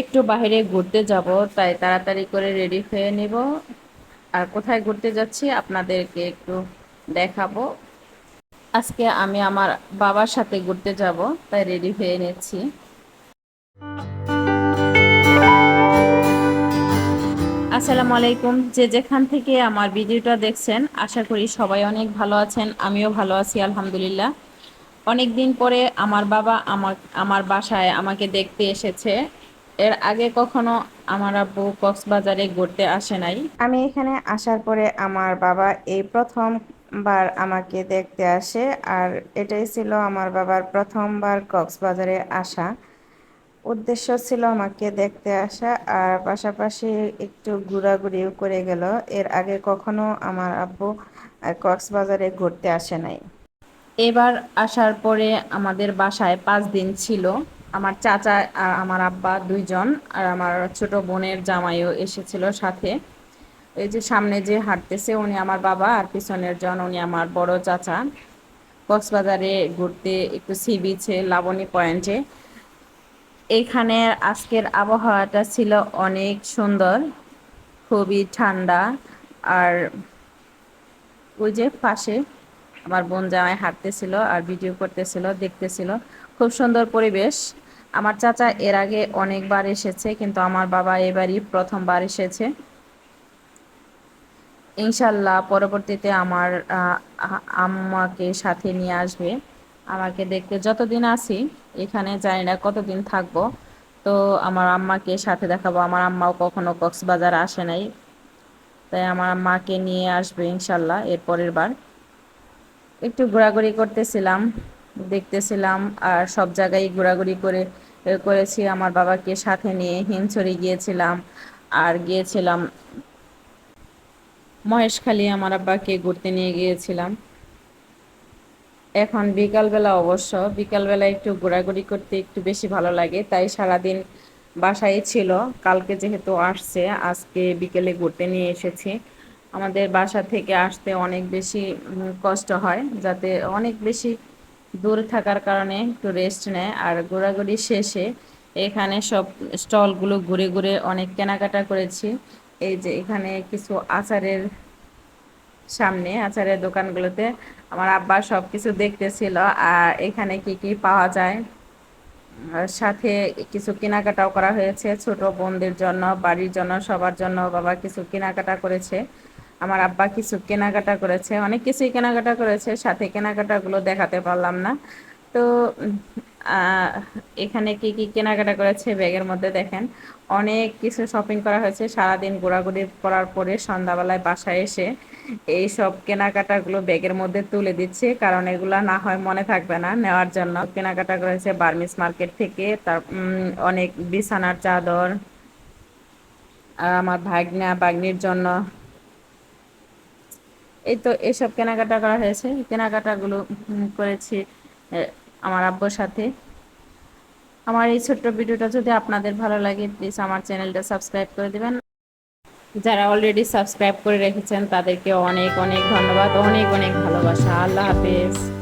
একটু বাইরে ঘুরতে যাব, তাই তাড়াতাড়ি করে রেডি হয়ে নেব। আর কোথায় ঘুরতে যাচ্ছি আপনাদেরকে একটু দেখাবো। আজকে আমি আমার বাবার সাথে ঘুরতে যাব, তাই রেডি হয়ে নিচ্ছি। আসসালামু আলাইকুম। যে যেখান থেকে আমার ভিডিওটা দেখছেন, আশা করি সবাই অনেক ভালো আছেন, আমিও ভালো আছি, আলহামদুলিল্লাহ। অনেক দিন পরে আমার বাবা আমার আমার বাসায় আমাকে দেখতে এসেছে। এর আগে কখনো আমার আব্বু কক্সবাজারে ঘুরতে আসে নাই। আমি এখানে আসার পরে আমার বাবা এই প্রথমবার আমাকে দেখতে আসে আর এটাই ছিল আমার বাবার প্রথমবার কক্সবাজারে আসা। উদ্দেশ্য ছিল আমাকে দেখতে আসা আর পাশাপাশি একটু ঘোরাঘুরিও করে গেল। এর আগে কখনো আমার আব্বু কক্সবাজারে ঘুরতে আসে নাই। এবার আসার পরে আমাদের বাসায় পাঁচ দিন ছিল। আমার চাচা আর আমার আব্বা দুইজন আর আমার ছোট বোনের জামাইও এসেছিল সাথে। এই যে সামনে যে হাঁটতেছে উনি আমার বাবা আর পিছনের জন উনি আমার বড় চাচা। কক্সবাজারে ঘুরতে একটু সি বিচে, লাবণী পয়েন্টে। এখানে আজকের আবহাওয়াটা ছিল অনেক সুন্দর, খুবই ঠান্ডা। আর ওই যে পাশে আমার বোন জামাই হাঁটতেছিল আর ভিডিও করতেছিল, দেখতেছিল। খুব সুন্দর পরিবেশ। আমার চাচা এর আগে অনেকবার এসেছে, কিন্তু আমার বাবা এবারই প্রথমবার এসেছে। ইনশাল্লাহ পরবর্তীতে আমার আম্মাকে সাথে নিয়ে আসবে। আমাকে দেখতে যতদিন আসি এখানে জানি না কতদিন থাকব। তো আমার আম্মাকে সাথে দেখাবো। আমার আম্মাও কখনো কক্সবাজার আসে নাই। তাই আমার মাকে নিয়ে আসবে ইনশাল্লাহ এর পরের বার। একটু ঘোরাঘুরি করতেছিলাম, দেখতেছিলাম আর সব জায়গায় ঘোরাঘুরি করে করেছি। আমার বাবাকে সাথে নিয়ে হিমছড়ি গিয়েছিলাম আর গিয়েছিলাম মহেশখালী, আমার আব্বাকে ঘুরতে নিয়ে গিয়েছিলাম। এখন বিকালবেলা অবশ্য, বিকালবেলা একটু ঘোরাঘুরি করতে একটু বেশি ভালো লাগে, তাই সারাদিন বাসায় ছিল। কালকে যেহেতু আসছে, আজকে বিকেলে ঘুরতে নিয়ে এসেছি। আমাদের বাসা থেকে আসতে অনেক বেশি কষ্ট হয়, যাতে অনেক বেশি দূর থাকার কারণে একটু রেস্ট নেয়। আর ঘোরাঘুরি শেষে এখানে সব স্টলগুলো ঘুরে ঘুরে অনেক কেনাকাটা করেছি। এই যে এখানে কিছু আচারের সামনে, আচারের দোকানগুলোতে আমার আব্বা সব কিছু দেখতেছিল। আর এখানে কি কি পাওয়া যায়? সাথে কিছু কেনাকাটাও করা হয়েছে। ছোট বোনদের জন্য, বাড়ির জন্য, সবার জন্য বাবা কিছু কেনাকাটা করেছে। আমার আব্বা কিছু কেনাকাটা করেছে, অনেক কিছুই কেনাকাটা করেছে, সাথে কেনাকাটাগুলো দেখাতে পারলাম না। তো এখানে কি কি কেনাকাটা করেছে ব্যাগের মধ্যে দেখেন। অনেক কিছু শপিং করা হয়েছে, সারাদিন ঘোরাঘুরি করার পরে সন্ধ্যাবেলায় বাসায় এসে এই সব কেনাকাটাগুলো ব্যাগের মধ্যে তুলে দিচ্ছে, কারণ এগুলা না হয় মনে থাকবে না নেওয়ার জন্য। কেনাকাটা করেছে বার্মিস মার্কেট থেকে, তার অনেক বিছানার চাদর আমার ভাগ্না বাগ্নির জন্য এই তো এসব কেনাকাটা করা হয়েছে। কেনাকাটাগুলো করেছি আমার আব্বুর সাথে। আমার এই ছোট্ট ভিডিওটা যদি আপনাদের ভালো লাগে প্লিজ আমার চ্যানেলটা সাবস্ক্রাইব করে দেবেন। যারা অলরেডি সাবস্ক্রাইব করে রেখেছেন, তাদেরকে অনেক অনেক ধন্যবাদ, অনেক অনেক ভালোবাসা। আল্লাহ হাফেজ।